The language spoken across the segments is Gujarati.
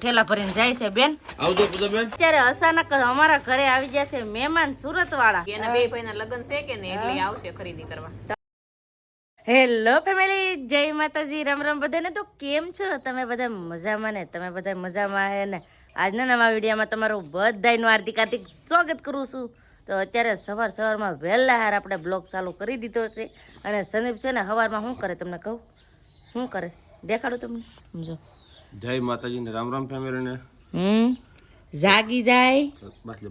ઠેલા ભરીને જાય છે બેન. આવજો પૂજાબેન. અત્યારે અચાનક અમારા ઘરે આવી જશે મહેમાન સુરત વાળા એના બે ભાઈના લગ્ન છે કે ને એટલે આવશે ખરીદી કરવા. હેલો ફેમિલી જય માતાજી. રામ રામ. બધાને તો કેમ છો? તમે બધા મજામાં ને? તમે બધા મજામાં હે ને? આજના નવા વિડીયોમાં તમારું બધાનું હાર્દિક હાર્દિક સ્વાગત કરું છું. તો અત્યારે સવાર સવારમાં વહેલા હાર આપણે બ્લોગ ચાલુ કરી દીધો છે. અને સંદીપ છે ને સવારમાં શું કરે તમને કહું? શું કરે? દેખાડું તમને. સમજો. જય માતાજી ને રામ રામ ફેમિલી ને હમ? જાગી જાય. બસ લે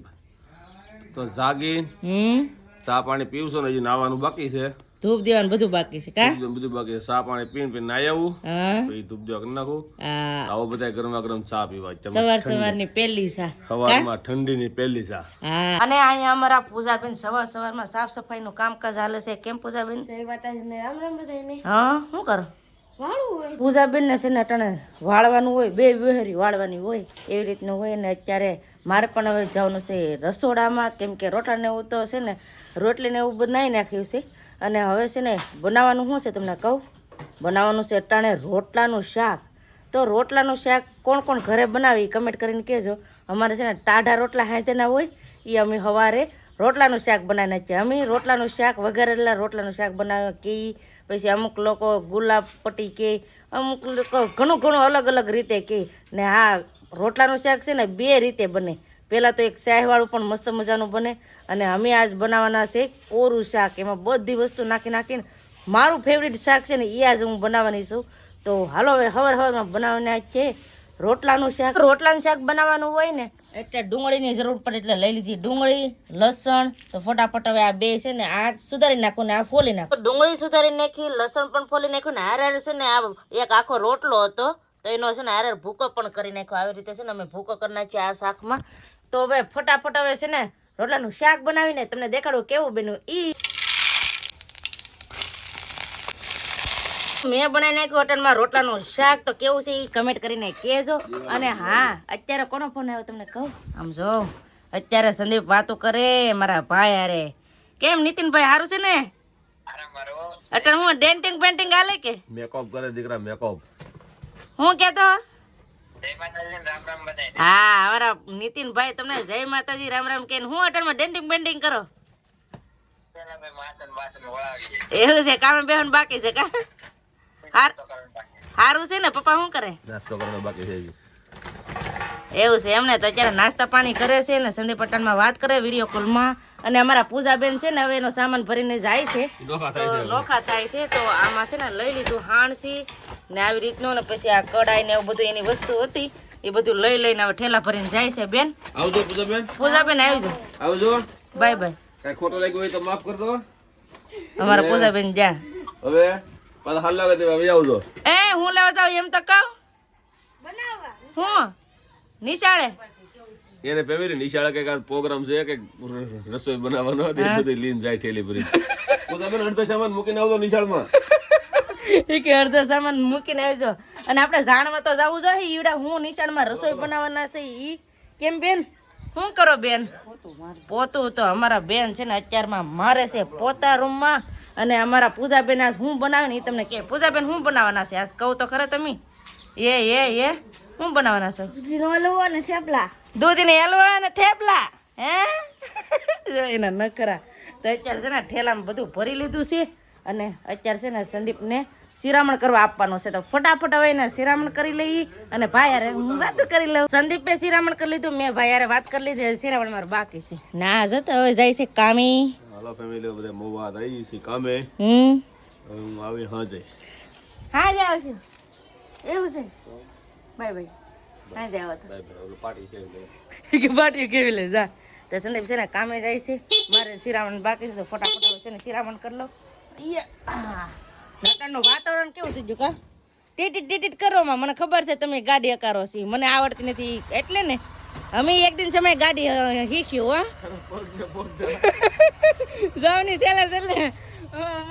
તો જાગી હમ? ચા પાણી પીવશો ને હજી નાવાનું બાકી છે. ધૂપ દેવાનું બધું બાકી છે કા? બધું બાકી છે. ચા પાણી પીને પીને નાઈ આવું. હા. પછી ધૂપ દેવા કરી નાખું. આવો બધા ગરમા ગરમ ચા પીવા. સવાર સવારની પહેલી સા સવારમાં ઠંડીની પહેલી ચા. અને અહીંયા અમારા પૂજાબેન સવાર સવારમાં સાફ સફાઈનું કામકાજ હાલે છે. કેમ પૂજાબેન? હા શું કરો? પૂજાબેન ને છે ને અટાણે વાળવાનું હોય, બે વહેરી વાળવાની હોય, એવી રીતનું હોય ને અત્યારે મારે પણ હવે જવાનું છે રસોડામાં, કેમ કે રોટાને એવું તો છે ને રોટલીને એવું બનાવી નાખ્યું છે. અને હવે છે ને બનાવવાનું શું છે તમને કહું? બનાવવાનું છે અટાણે રોટલાનું શાક. તો રોટલાનું શાક કોણ કોણ ઘરે બનાવી કમેન્ટ કરીને કહેજો. અમારે છે ને ટાઢા રોટલા હાંચેના હોય એ અમે સવારે રોટલાનું શાક બનાવી નાખીએ. અમે રોટલાનું શાક વઘારેલા રોટલાનું શાક બનાવે કે પછી અમુક લોકો ગુલાબ પટ્ટી કે અમુક લોકો ઘણું ઘણું અલગ અલગ રીતે કે ને હા રોટલાનું શાક છે ને બે રીતે બને. પહેલાં તો એક શાહીવાળું પણ મસ્ત મજાનું બને અને અમે આજ બનાવવાના છે કોરું શાક. એમાં બધી વસ્તુ નાખી નાખીને મારું ફેવરિટ શાક છે ને એ આજ હું બનાવવાની છું. તો હાલો હવે હવાર હવારમાં બનાવવાના છે રોટલાનું શાક. રોટલાનું શાક બનાવવાનું હોય ને એટલે ડુંગળીની જરૂર પડે એટલે લઈ લીધી. ડુંગળી, લસણ, તો ફટાફટ હવે આ બે છે ને આ સુધારી નાખો ને આ ફોલી નાખો. ડુંગળી સુધારી નાખી, લસણ પણ ફોલી નાખ્યું ને હારે છે ને આ એક આખો રોટલો હતો, તો એનો છે ને હારે ભૂકો પણ કરી નાખ્યો. આવી રીતે છે ને અમે ભૂકો કરી નાખ્યો આ શાકમાં. તો હવે ફટાફટ હવે છે ને રોટલાનું શાક બનાવીને તમને દેખાડું કેવું બન્યું ઈ. મેં બનાવી નાખ્યું હોટલમાં રોટલાનું શાક. તો કેવું છે એ કમેન્ટ કરીને કહેજો. અને હા અત્યારે કોનો ફોન આવ્યો તમને કહું? આમ જો અત્યારે સંદીપ વાતો કરે મારા ભાઈ અરે કેમ નીતિનભાઈ સારું છે ને? અત્યારે હું ડેન્ટિંગ પેન્ટિંગ આલે કે? મેકઅપ કરે દીકરા મેકઅપ હું કેતો? હા અમારા નીતિનભાઈ તમને જય માતાજી રામ રામ કે હું અટલમાં ડેન્ટિંગ પેન્ટિંગ કરો? એવું છે કામે બેહન બાકી છે કા? હાર હારું છે ને પપ્પા શું કરે? નાસ્તો કરવાનો બાકી છે એવું છે એમને તો અત્યારે નાસ્તા પાણી કરે છે ને સંદીપ પટણમાં વાત કરે વીડિયો કોલમાં. અને અમારા પૂજાબેન છે ને હવે એનો સામાન ભરીને જાય છે. નોખા થાય છે તો આમાં છે ને લઈ લીધું હાણસી ને આવી રીતનું ને પછી આ કડાઈ ને એવું બધું એની વસ્તુ હતી. એ બધું લઈ લઈને હવે ઠેલા ભરીને જાય છે બેન. આવજો પૂજાબેન. પૂજાબેન આવી જાઓ. આવજો. Bye bye. કઈ ખોટો લાગ્યો હોય તો માફ કરજો. અમારા પૂજાબેન જા. હવે હાલ લાગે તે આવી આવજો. એ હું લેવા જાવ એમ તો કહું. હું? નિશાળે. એને ફેમિલી નિશાળે કે આ પ્રોગ્રામ છે કે રસોઈ બનાવવાનો હતી બધી લીન જાય ઠેલી ભરી. પૂજાબેન અડધો સામાન મૂકીને આવજો નિશાળમાં. એ કે અડધો સામાન મૂકીને આવજો. અને આપણે જાણવા તો જવું જોઈએ ઈવડા હું નિશાળમાં રસોઈ બનાવવાના છે ઈ? કેમ બેન? શું કરો બેન? પોતું તો અમારા બેન છે ને અત્યારમાં મારે છે પોતા રૂમમાં. અને અમારા પૂજાબેન આજ હું બનાવે ને એ તમને કે પૂજાબેન હું બનાવવાના છે? આજ કહું તો ખરે તમે? એ એ એ હું બનાવવાના છો. દૂધીની હલવા અને થેપલા. હે? એના નખરા. તો અત્યારે છે ને ઠેલામાં બધું ભરી લીધું છે. અને અત્યારે છે ને સંદીપને શિરામણ કરવા આપવાનો છે. તો ફટાફટ હવે એને શિરામણ કરી લઈ અને ભાઈ યાર હું વાત કરી લઉં. સંદીપે શિરામણ કરી લીધું મેં ભાઈ યાર વાત કરી લીધી શિરામણ મારું બાકી છે. ના જતો હવે જાય છે કામી. હાલો ફેમિલી બધા મોવા થઈ છે કામે. હમ. હવે હું આવી હાજે. હા જ આવશે એવું છે? Bye bye. આવો પાર્ટી કેવી લે? જા. તો સંદીપ છે ને કામે જાય છે. મારે શિરામણ બાકી છે તો ફટાફટ છે ને શિરામણ કરી લો નટાણનું વાતાવરણ કેવું થઈ ગયું કા? ટીટીટ ટીટીટ કરવામાં મને ખબર છે તમે ગાડી અકારો છે. મને આવડતી નથી એટલે ને અમે એક દિન સમય ગાડી શીખ્યું હો. જવાની સેલા સેલે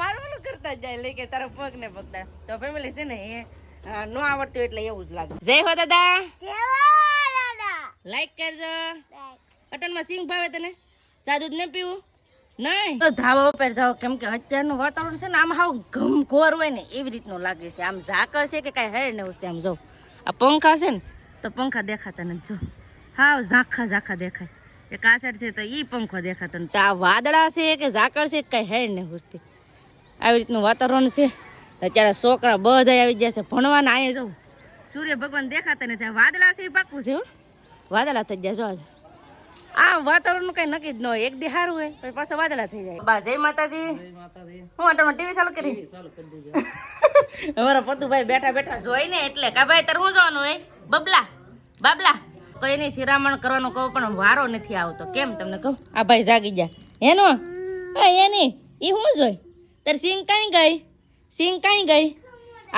મારું ઓલું કરતા જાય લે કે તારા પગ ને પગતા. તો ફેમિલી છે ને એ ન આવડતું એટલે એવું જ લાગે. જય હો દાદા. લાઈક કરજો. પટનમાં સિંગ ભાવે તને? સાદું જ ન પીવું? નહીં. તો ધાબા ઉપર જાઓ, કેમ અત્યારનું વાતાવરણ છે ને, આમ હાવ ઘમઘોર હોય ને, એવી રીતનું લાગે છે. આમ ઝાકળ છે કે કાંઈ હેડ ને ઉસતે આમ જો. આ પંખા છે ને, તો પંખા દેખાતા નથી હાવ ઝાંખા ઝાંખા દેખાય. એ આ છે તો ઈ પંખો દેખાતો નથી. આ વાદળા છે કે ઝાકળ છે કાંઈ હેર ને ઘૂસતી આવી રીતનું વાતાવરણ છે. અત્યારે છોકરા બધા આવી જશે ભણવાના, અહીંયા જવું સૂર્ય ભગવાન દેખાતા નથી. વાદળા છે એ પાકું છે વાદળા થઈ જાય જો. આ વાતાવરણનું કઈ નક્કી જ ન હોય. એક દી સારું હોય પછી પાછા વાદળા થઈ જાય. બા જય માતાજી. હું તમે ટીવી ચાલુ કરી? અમારા પતુભાઈ બેઠા બેઠા જોઈ ને એટલે કા ભાઈ તારે શું જોવાનું હોય? બબલા બાબલા. કોઈ નહીં શિરામણ કરવાનું કહું પણ વારો નથી આવતો. કેમ તમને કહું? આ ભાઈ જાગી જા એનો? એની? એ શું જોઈ? તારે સિંગ કાંઈ ગઈ? સિંગ કાંઈ ગઈ?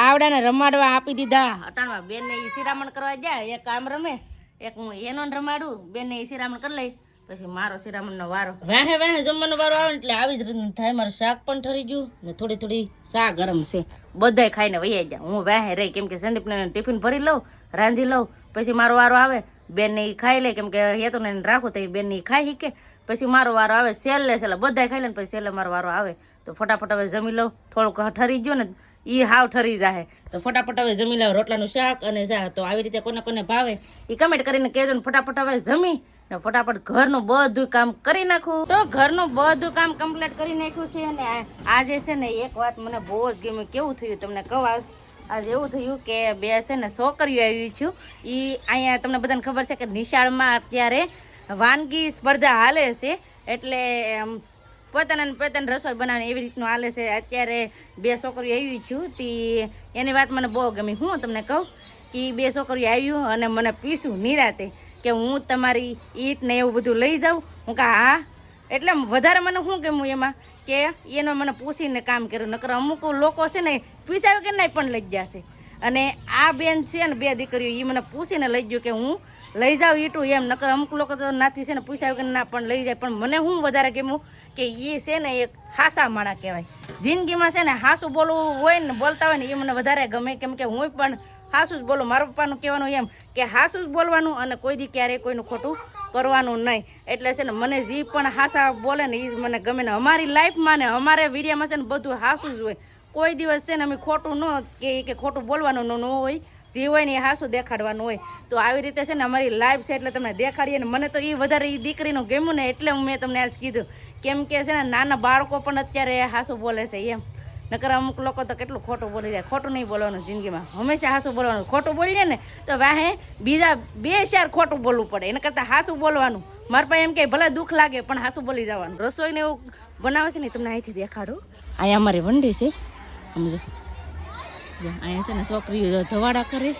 આવડાને રમાડવા આપી દીધા. અટાણવા બેનને એ શિરામણ કરવા જાય એક કામ રમે. એક હું એનો રમાડું, બેને શિરામણ કરી લઈ, પછી મારો શિરામણનો વારો. વાહે વાહે, જમવાનો વારો આવે એટલે આવી જ રીતનું થાય. મારું શાક પણ ઠરી ગયું ને થોડી થોડી શા ગરમ છે. બધાય ખાઈને વહી જાય હું વાહે રહી, કેમ કે સંદીપને ટિફિન ભરી લઉં, રાંધી લઉં, પછી મારો વારો આવે. બેનને એ ખાઈ લે, કેમ કે હેતુને રાખું, તો એ બેનને ખાઈ શીખે. પછી મારો વારો આવે, છેલ્લે છેલ્લે બધાય ખાઈ લે પછી સેલે મારો વારો આવે. તો ફટાફટ હવે જમી લઉં. થોડુંક ઠરી ગયું ને એ હાવ ઠરી જાય તો ફટાફટ હવે જમી લઉં રોટલાનું શાક અને શાક તો આવી રીતે કોને કોને ભાવે એ કમેન્ટ કરીને કહેજો ને ફટાફટ હવે જમી, ને ફટાફટ ઘરનું બધું કામ કરી નાખું. તો ઘરનું બધું કામ કમ્પ્લીટ કરી નાખ્યું છે અને આજે છે ને એક વાત મને બહુ જ ગમ્યું કેવું થયું તમને કહું આજ? એવું થયું કે બે છે ને છોકરીઓ આવી છું. એ અહીંયા તમને બધાને ખબર છે કે નિશાળમાં અત્યારે વાનગી સ્પર્ધા હાલે છે. એટલે પોતાના પોતાની રસોઈ બનાવવાની એવી રીતનું હાલે છે. અત્યારે બે છોકરીઓ આવી છું તે એની વાત મને બહુ ગમી. હું તમને કહું કે બે છોકરીઓ આવ્યું અને મને પીશું નિરાતે કે હું તમારી ઈટ ને એવું બધું લઈ જાઉં. હું કહા, હા. એટલે વધારે મને શું ગમ્યું એમાં? કે એનો મને પૂછીને કામ કર્યું. નકર અમુક લોકો છે ને પીસાવે કે નહીં પણ લઈ જશે અને આ બેન છે ને બે દીકરીઓ એ મને પૂછીને લઈ ગયું કે હું લઈ જાઉં ઈટું એમ, નકર અમુક લોકો તો નાથી છે ને પૂછાય કે ના પણ લઈ જાય. પણ મને હું વધારે ગમ્યું કે એ છે ને એક હાસા માણા કહેવાય. જિંદગીમાં છે ને હાસું બોલવું હોય ને બોલતા હોય ને એ મને વધારે ગમે. કેમ કે હું પણ હાસું જ બોલું. મારા પપ્પાનું કહેવાનું એમ કે હાસું જ બોલવાનું અને કોઈ દી ક્યારેય કોઈનું ખોટું કરવાનું નહીં. એટલે છે ને મને જે પણ હાસા બોલે ને એ મને ગમે ને અમારી લાઈફમાં ને અમારે વિડીયામાં છે ને બધું હાસું જ હોય. કોઈ દિવસ છે ને અમે ખોટું ન કે કે ખોટું બોલવાનું ન હોય, જે હોય ને એ હાસું દેખાડવાનું હોય. તો આવી રીતે છે ને અમારી લાઈફ છે એટલે તમને દેખાડીએ ને મને તો એ વધારે એ દીકરીનું ગમ્યું ને એટલે હું મેં તમને આજ કીધું. કેમ કે છે ને નાના બાળકો પણ અત્યારે હાસું બોલે છે એમ. નકર અમુક લોકો તો કેટલું ખોટું બોલી જાય, ખોટું નહીં બોલવાનું જિંદગીમાં. હંમેશા હાસું બોલવાનું. ખોટું બોલીએ ને તો વાહે બીજા બે ચાર ખોટું બોલવું પડે. એના કરતાં હાસું બોલવાનું. મારા પાસે એમ કે ભલે દુઃખ લાગે પણ હાસું બોલી જવાનું. રસોઈને એવું બનાવે છે ને તમને અહીંથી દેખાડું. અહીંયા અમારી વંડી છે. સમજો. અહીંયા છે ને છોકરીઓ ધવાડા કરી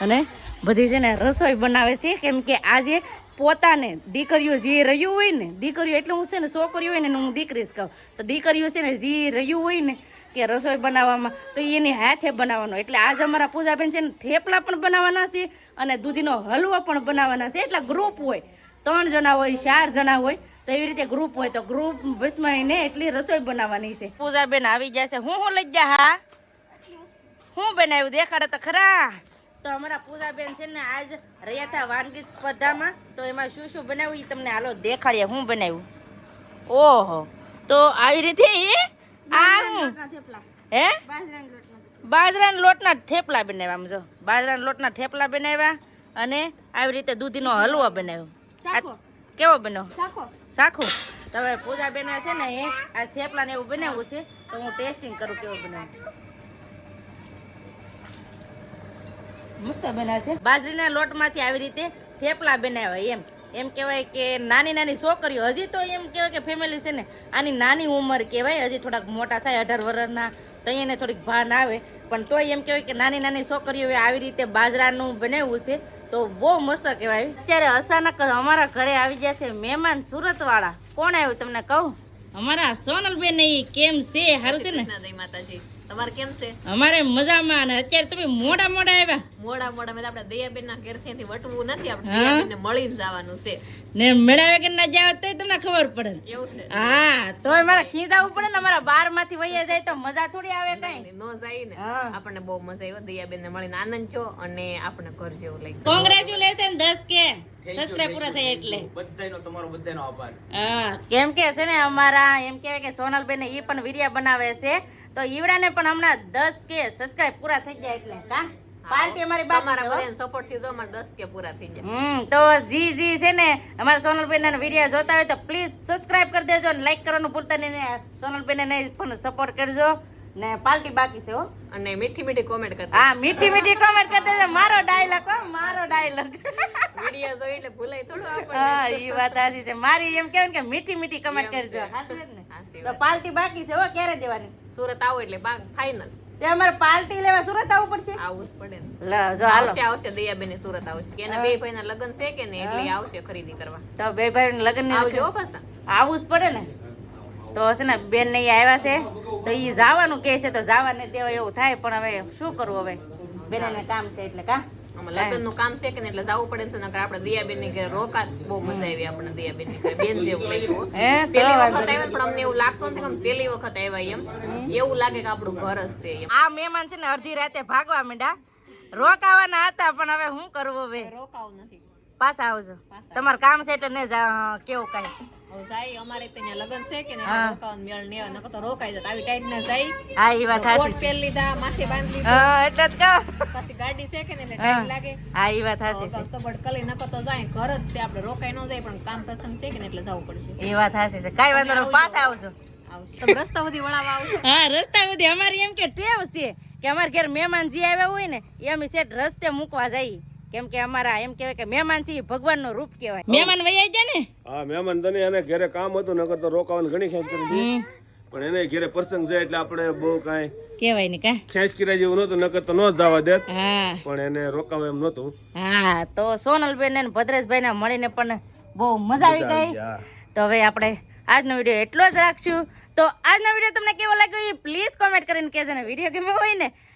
અને બધી છે ને રસોઈ બનાવે છે. કેમ કે આજે પોતાને દીકરીઓ જે રહ્યું હોય ને, દીકરીઓ એટલે હું છે ને છોકરીઓ હોય ને હું દીકરી જ કહું. તો દીકરીઓ છે ને જે રહ્યું હોય ને કે રસોઈ બનાવવામાં, તો એની હાથે બનાવવાનો. એટલે આજ અમારા પૂજાબેન છે ને થેપલા પણ બનાવવાના છે અને દૂધીનો હલવો પણ બનાવવાના છે. એટલે ગ્રુપ હોય. ત્રણ જણા હોય, ચાર જણા હોય. તો એવી રીતે ગ્રુપ હોય તો ગ્રુપ ને એટલી રસોઈ બનાવવાની છે. પૂજાબેન આવી જશે હું હું લઈ જા હા? હું બનાવ્યું? દેખાડે તો ખરા. તો અમારા પૂજાબેન છે ને આજ રહ્યા હતા વાનગી સ્પર્ધામાં. તો એમાં શું શું બનાવ્યું એ તમને હાલો દેખાડીએ હું બનાવ્યું. ઓહો. તો આવી રીતે આ હું હે? બાજરાના લોટના થેપલા બનાવ્યા આમ જો. બાજરાના લોટના થેપલા બનાવ્યા અને આવી રીતે દૂધીનો હલવો બનાવ્યો. કેવો બનાવો સાખો. તમે પૂજા બેન છે ને એ આ થેપલા ને એવું બનાવ્યું છે તો હું ટેસ્ટિંગ કરું કેવું બનાવું મસ્ત બનાવે બાજરીના લોટમાંથી આવી રીતે થેપલા બનાવ્યા એમ. એમ કહેવાય કે નાની નાની છોકરીઓ હજી તો એમ કહેવાય કે ફેમિલી છે ને આની નાની ઉંમર કહેવાય હજી થોડાક મોટા થાય અઢાર વર્ષના તો એને થોડીક ભાન આવે. પણ તોય એમ કહેવાય કે નાની નાની છોકરીઓ આવી રીતે બાજરાનું બનાવ્યું છે. તો બહુ મસ્ત કહેવાય. અત્યારે અચાનક અમારા ઘરે આવી જશે મહેમાન સુરતવાળા. કોણ આવ્યું તમને કહું? અમારા સોનલબેન એ કેમ છે? સારું છે ને? ના માતાજી. તમારે કેમ છે? અમારે મજામાં અને અત્યારે તમે મોડા મોડા આવ્યા. મોડા મોડા મેં આપણે દયાબેન ના ઘેરથી વટવું નથી આપણે દયાબેન ને મળીને જવાનું છે. ને મેળાવે કે ના જાવ તો તમને ખબર પડે. એવું છે. હા તોય મારા ખીજાવું પડે ને અમારા બારમાંથી વહી જાય તો મજા થોડી આવે કઈ. નો જાય ને. આપણને બહુ મજા આવ્યો દયાબેન ને મળીને આનંદ છો અને આપણે ઘર જેવું લઈ કોંગ્રેચ્યુલેશન દસ કે. સબસ્ક્રાઇબ પૂરા થાય એટલે. બધાયનો તમારો બધાયનો આભાર. હા કેમ કે છે ને અમારા એમ કહેવાય કે સોનલબેન એ પણ વીડિયો બનાવે છે. તો ઈવડાને પણ હમણાં દસ કે સબસ્ક્રાઇબ પૂરા થઈ જાય એટલે કા? પાર્ટી અમારી બાકી તમારા છે, હો. બધાના સપોર્ટથી તો અમારે દસ કે પૂરા થઈ જાય હમ તો જી જી છે ને અમારા સોનલબેન ના વીડિયો જોતા હોય તો પ્લીઝ સબસ્ક્રાઇબ કરી દેજો અને લાઈક કરવાનું ભૂલતા નહીં ને સોનલબેન ને પણ સપોર્ટ કરજો. ને પાર્ટી બાકી છે હો. અને મીઠી મીઠી કોમેન્ટ કરતા હા મીઠી મીઠી કોમેન્ટ કરતા મારો ડાયલોગ હો મારો ડાયલોગ વીડિયો જોઈ એટલે ભૂલાય થોડું આપણે હા ઈ વાત સાચી છે. મારી એમ કેવું કે મીઠી મીઠી કમેન્ટ કરજો. ને. તો પાલટી બાકી છે હો ક્યારે દેવાની? સુરત આવો એટલે બાંગ ફાઇનલ તે અમારે પાલટી લેવા સુરત આવવું પડશે? આવું જ પડે ને. લો જો હાલો. આવશે આવશે દયાબેન સુરત આવશે. કે એના બે ભાઈના લગ્ન છે કે ને એટલે આવશે ખરીદી કરવા. તો બે ભાઈ લગ્ન આવજો હો પાછા. આવવું જ પડે ને. તો હશે ને બેન ને આવ્યા છે. તો એ જવાનું કે છે તો જવાને દેવા એવું થાય પણ હવે શું કરવું હવે? બેન ને કામ છે એટલે કા? લગ્નનું કામ છે કે એટલે જવું પડે છે નકર આપણે દયાબેનની ઘરે રોકાત. બહુ મજા આવી આપણે દયાબેનની ઘરે. બેન જેવું લાગ્યું પેલી વખત આવ્યા પણ અમને એવું લાગતું નથી કે પેલી વખત આવ્યા એમ. એવું લાગે કે આપણું ઘર જ છે આ મહેમાન છે ને અડધી રાતે ભાગવા માંડ્યા. રોકાવાના હતા પણ હવે શું કરવું હવે? રોકાવું નથી. પાછા આવજો. તમારે કામ છે એટલે ને જા- કેવું કઈ. જાય અમારે ત્યાં લગ્ન છે કે ને હા. રોકાવાનું મેળ ને નકર તો રોકાઈ જતા. આવી ટાઈટ ના જાય. હા ઈ વાત સાચી છે. લીધા માથે બાંધી હા એટલે જ કહું. પછી ગાડી છે કે ને એટલે ટાઈમ લાગે. હા ઈ વાત સાચી છે. સગવડ કલી નકર તો જાય ઘર જ છે આપણે રોકાઈ ન જાય પણ કામ પ્રસંગ છે કે ને એટલે જવું પડશે. એ વાત સાચી છે. કાંઈ વાંધો નહીં પાછા આવજો. રસ્તા સુધી વળાવવા આવશે હા રસ્તા સુધી. અમારી એમ કે ટેવ છે કે અમારા ઘેર મહેમાન જે આવ્યા હોય ને એમ અમે સેટ રસ્તે મૂકવા જઈએ. કેમ કે અમારા એમ કહેવાય કે મહેમાન છે ભગવાનનું રૂપ કહેવાય. મહેમાન વૈયા જાય ને? હા મહેમાન તને એને ઘરે કામ હતું નકર તો રોકાવાનું ઘણી ખેંચ કરી પણ એને ઘરે પ્રસંગ છે એટલે આપણે બહુ કાંઈ કહેવાય ને કા ખેંચ કર્યા જેવું નહોતું નકર તો ન જવા દેત. પણ એને રોકાવા એમ નહોતું. હા તો સોનલબેન ને ભદ્રેશભાઈ ને મળીને પણ બહુ મજા આવી ગઈ. તો હવે આપણે આજનો વીડિયો એટલો જ રાખશું. તો આજનો વીડિયો તમને કેવો લાગ્યો એ પ્લીઝ કોમેન્ટ કરીને કહેજો ને. વીડિયો ગમ્યો હોય ને